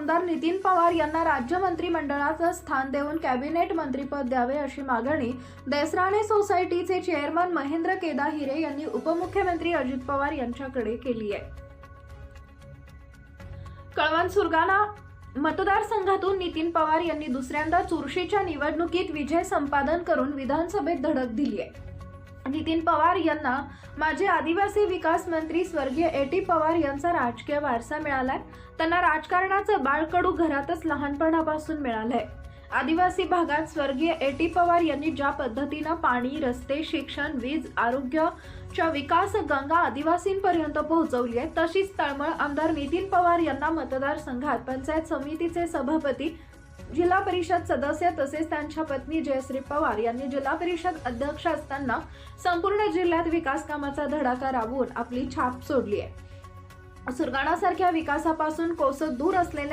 आमदार नितीन पवार यांना राज्य मंत्रिमंडळाचं स्थान देऊन कॅबिनेट मंत्रीपद द्यावे अशी मागणी देसराणे सोसायटीचे चेअरमन महेंद्र केदा हिरे यांनी उपमुख्यमंत्री अजित पवार यांच्याकडे केली आहे. कळवण सुरगाणा मतदारसंघातून नितीन पवार यांनी दुसऱ्यांदा चुरशीच्या निवडणुकीत विजय संपादन करून विधानसभेत धडक दिली आहे. नितीन पवार यांना माजी आदिवासी विकास मंत्री स्वर्गीय ए टी पवार यांचा राजकीय वारसा मिळालाय. त्यांना राजकारणाचं बाळकडू घरातच लहानपणापासून मिळालंय. आदिवासी भागात स्वर्गीय ए टी पवार यांनी ज्या पद्धतीनं पाणी रस्ते शिक्षण वीज आरोग्यच्या विकास गंगा आदिवासींपर्यंत पोहोचवली आहे तशीच तळमळ आमदार नितीन पवार यांना मतदारसंघात पंचायत समितीचे सभापती जिल्हा परिषद सदस्य तसेच त्यांच्या पत्नी जयश्री पवार यांनी जिल्हा परिषद अध्यक्ष असताना संपूर्ण जिल्ह्यात विकास कामाचा धडाका राबवून आपली छाप सोडली आहे. सुरगाणासारख्या विकासापासून कोसत दूर असलेल्या